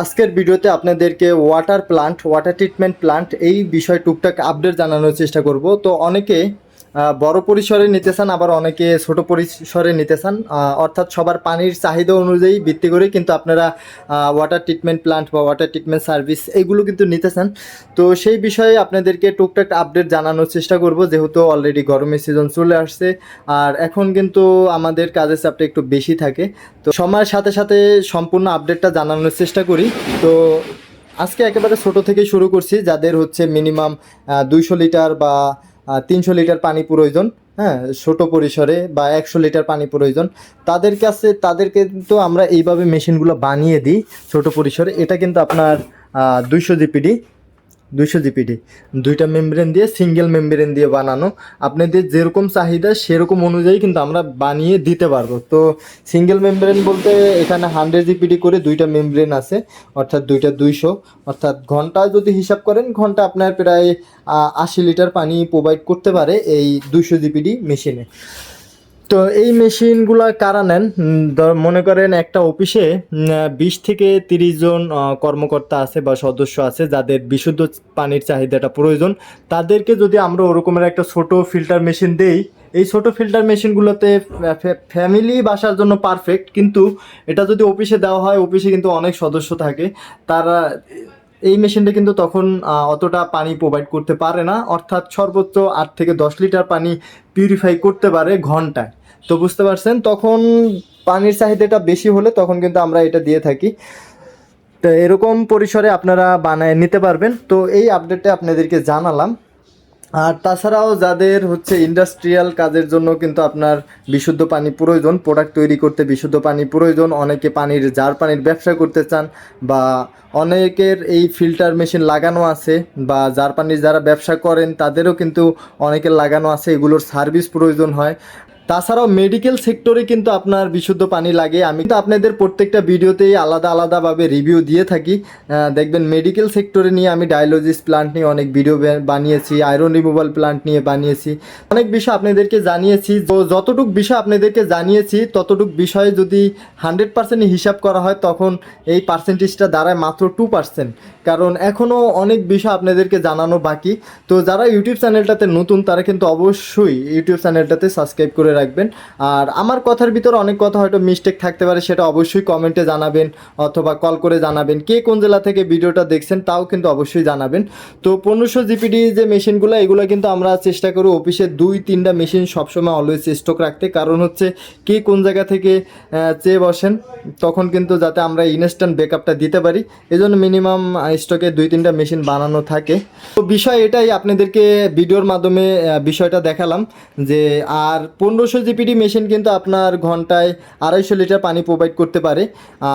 আজকের ভিডিওতে আপনাদেরকে water plant water treatment plant এই বিষয় টুকটাক আপডেট জানানোর চেষ্টা করব। তো অনেকে বড় পরিসরে নিতে চান, আবার অনেকে ছোট পরিসরে নিতে চান অর্থাৎ সবার পানির চাহিদা অনুযায়ী ভিত্তি করে কিন্তু আপনারা ওয়াটার ট্রিটমেন্ট প্লান্ট বা ওয়াটার ট্রিটমেন্ট সার্ভিস এগুলো কিন্তু নিতে চান। তো সেই বিষয়ে আপনাদেরকে টুকটাক আপডেট জানানোর চেষ্টা করব, যেহেতু অলরেডি গরমের সিজন চলে আসছে, আর এখন কিন্তু আমাদের কাজের চাপটা একটু বেশি থাকে। তো সময়ের সাথে সাথে সম্পূর্ণ আপডেটটা জানানোর চেষ্টা করি। তো আজকে একেবারে ছোট থেকে শুরু করছি, যাদের হচ্ছে মিনিমাম দুইশো লিটার বা তিনশো লিটার পানি প্রয়োজন হ্যাঁ ছোটো পরিসরে বা একশো লিটার পানি প্রয়োজন। তাদের কাছে, তাদেরকে কিন্তু আমরা এইভাবে মেশিনগুলো বানিয়ে দিই ছোট পরিসরে। এটা কিন্তু আপনার দুইশো জিপিডি। দুইশো জিপিডি। দুইটা মেমব্রেন দিয়ে, সিঙ্গেল মেমব্রেন দিয়ে বানানো। আপনাদের যেরকম চাহিদা, সেরকম অনুযায়ী কিন্তু আমরা বানিয়ে দিতে পারব। তো সিঙ্গেল মেমব্রেন বলতে এখানে হান্ড্রেড জিপিডি করে দুইটা মেমব্রেন আছে, অর্থাৎ দুইটা দুইশো। অর্থাৎ ঘণ্টা যদি হিসাব করেন, ঘণ্টা আপনার প্রায় আশি লিটার পানি প্রোভাইড করতে পারে এই দুইশো জিপিডি মেশিনে। তো এই মেশিনগুলো কারা নেন? মনে করেন একটা অফিসে বিশ থেকে তিরিশ জন কর্মকর্তা আছে বা সদস্য আছে যাদের বিশুদ্ধ পানির চাহিদাটা প্রয়োজন। তাদেরকে যদি আমরা ওরকমের একটা ছোট ফিল্টার মেশিন দেই, এই ছোট ফিল্টার মেশিনগুলোতে ফ্যামিলি বাসার জন্য পারফেক্ট, কিন্তু এটা যদি অফিসে দেওয়া হয়, অফিসে কিন্তু অনেক সদস্য থাকে। তারা, এই মেশিনটা কিন্তু তখন অতটা পানি প্রোভাইড করতে পারে না। অর্থাৎ সর্বোচ্চ আট থেকে দশ লিটার পানি পিউরিফাই করতে পারে ঘন্টায়। তো বুঝতে পারছেন, তখন পানির চাহিদাটা বেশি হলে তখন কিন্তু আমরা এটা দিয়ে থাকি। তো এরকম পরিসরে আপনারা বানায় নিতে পারবেন। তো এই আপডেটটা আপনাদেরকে জানালাম। আর তাছাড়াও যাদের হচ্ছে ইন্ডাস্ট্রিয়াল কাজের জন্য কিন্তু আপনার বিশুদ্ধ পানি প্রয়োজন প্রোডাক্ট তৈরি করতে বিশুদ্ধ পানি প্রয়োজন, অনেকে পানির জার, পানির ব্যবসা করতে চান বা অনেকের এই ফিল্টার মেশিন লাগানো আছে বা জার, পানির যারা ব্যবসা করেন, তাদেরও কিন্তু অনেকের লাগানো আছে, এগুলোর সার্ভিস প্রয়োজন হয়। তাছাড়াও মেডিকেল সেক্টরে কিন্তু আপনার বিশুদ্ধ পানি লাগে। আমি তো আপনাদের প্রত্যেকটা ভিডিওতেই আলাদা আলাদাভাবে রিভিউ দিয়ে থাকি। দেখবেন মেডিকেল সেক্টরে নিয়ে আমি ডায়ালজিস প্লান্ট নিয়ে অনেক ভিডিও বানিয়েছি আয়রন রিমুভাল প্লান্ট নিয়ে বানিয়েছি। অনেক বিষয় আপনাদেরকে জানিয়েছি। তো যতটুক বিষয় আপনাদেরকে জানিয়েছি, ততটুক বিষয়ে যদি হান্ড্রেড পার্সেন্ট হিসাব করা হয়, তখন এই পার্সেন্টেজটা দাঁড়ায় মাত্র টু পার্সেন্ট কারণ এখনও অনেক বিষয় আপনাদেরকে জানানো বাকি। তো যারা ইউটিউব চ্যানেলটাতে নতুন, তারা কিন্তু অবশ্যই ইউটিউব চ্যানেলটাতে সাবস্ক্রাইব করে রাখবেন। আর আমার কথার ভিতরে অনেক কথা হয়তো মিস্টেক থাকতে পারে, সেটা অবশ্যই কমেন্টে জানাবেন অথবা কল করে জানাবেন। কে কোন জেলা থেকে ভিডিওটা দেখছেন তাও কিন্তু অবশ্যই জানাবেন। তো পনেরোশো জিপিডি যে মেশিনগুলো, এগুলো কিন্তু আমরা চেষ্টা করি অফিসে দুই, তিনটা মেশিন সবসময় অলওয়েজ স্টক রাখতে। কারণ হচ্ছে কে কোন জায়গা থেকে চেয়ে বসেন, তখন কিন্তু যাতে আমরা ইনস্ট্যান্ট ব্যাকআপটা দিতে পারি। এজন্য মিনিমাম স্টকে দুই, তিনটা মেশিন বানানো থাকে। তো বিষয় এটাই, আপনাদেরকে ভিডিওর মাধ্যমে বিষয়টা দেখালাম যে, আর পনেরোশো জিপিডি মেশিন কিন্তু আপনার ঘন্টায় আড়াইশো লিটার পানি প্রোভাইড করতে পারে।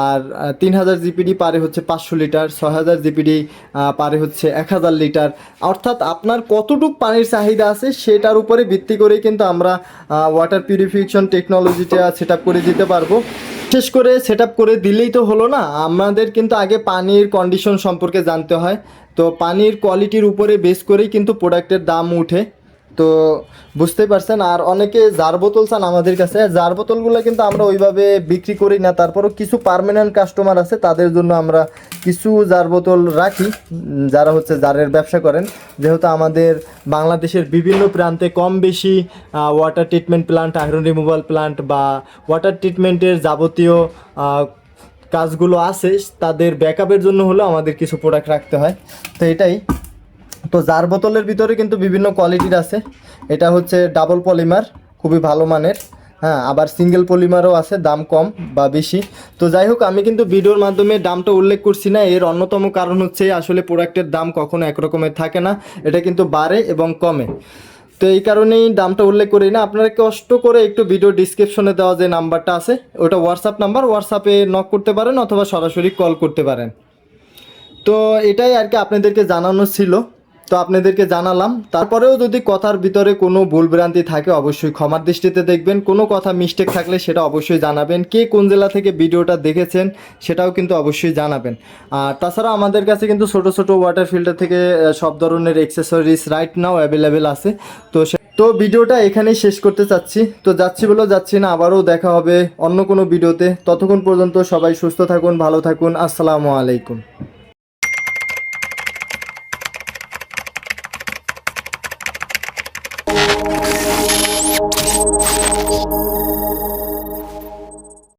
আর তিন হাজার জিপিডি পারে হচ্ছে পাঁচশো লিটার, ছয় হাজার জিপিডি পারে হচ্ছে এক হাজার লিটার। অর্থাৎ আপনার কতটুক পানির চাহিদা আছে সেটার উপরে ভিত্তি করে কিন্তু আমরা ওয়াটার পিউরিফিকেশন টেকনোলজিটা সেট করে দিতে পারব। বিশেষ করে সেট করে দিলেই তো হলো না, আমাদের কিন্তু আগে পানির কন্ডিশন সম্পর্কে জানতে হয়। তো পানির কোয়ালিটির উপরে বেস করেই কিন্তু প্রোডাক্টের দাম উঠে। তো বুঝতেই পারছেন, আর অনেকে জার বোতল চান আমাদের কাছে জার বোতলগুলো কিন্তু আমরা ওইভাবে বিক্রি করি না, তারপরও কিছু পার্মানেন্ট কাস্টমার আছে, তাদের জন্য আমরা কিছু জার বোতল রাখি, যারা হচ্ছে জারের ব্যবসা করেন। যেহেতু আমাদের বাংলাদেশের বিভিন্ন প্রান্তে কম বেশি water treatment plant iron removal plant বা ওয়াটার ট্রিটমেন্টের যাবতীয় কাজগুলো আছে, তাদের ব্যাকআপের জন্য হলেও আমাদের কিছু প্রোডাক্ট রাখতে হয়। তো এটাই। তো জার বোতলের ভিতরে কিন্তু বিভিন্ন কোয়ালিটির আছে। এটা হচ্ছে ডাবল পলিমার খুবই ভালো মানের। হ্যাঁ আবার সিঙ্গেল পলিমারও আছে, দাম কম বা বেশি। তো যাই হোক, আমি কিন্তু ভিডিওর মাধ্যমে দামটা উল্লেখ করছি না। এর অন্যতম কারণ হচ্ছে, আসলে প্রোডাক্টের দাম কখনো একরকমের থাকে না। এটা কিন্তু বাড়ে এবং কমে। তো এই কারণেই দামটা উল্লেখ করি না। আপনারা কষ্ট করে একটু ভিডিও ডিসক্রিপশনে দেওয়া যে নাম্বারটা আছে, ওটা হোয়াটসঅ্যাপ নাম্বার হোয়াটসঅ্যাপে নক করতে পারেন অথবা সরাসরি কল করতে পারেন। তো এটাই আর কি আপনাদেরকে জানানো ছিল। তো আপনাদেরকে জানালাম। তারপরেও যদি কথার ভিতরে কোনো ভুলভ্রান্তি থাকে, অবশ্যই ক্ষমার দৃষ্টিতে দেখবেন। কোনো কথা মিস্টেক থাকলে সেটা অবশ্যই জানাবেন। কে কোন জেলা থেকে ভিডিওটা দেখেছেন, সেটাও কিন্তু অবশ্যই জানাবেন। আর তাছাড়া আমাদের কাছে কিন্তু ছোট ছোট ওয়াটার ফিল্টার থেকে সব ধরনের এক্সেসরিজ রাইট নাও অ্যাভেলেবেল আছে। তো তো ভিডিওটা এখানেই শেষ করতে চাচ্ছি। তো যাচ্ছি বলেও যাচ্ছি না, আবারও দেখা হবে অন্য কোনো ভিডিওতে। ততক্ষণ পর্যন্ত সবাই সুস্থ থাকুন, ভালো থাকুন। আসসালামু আলাইকুম।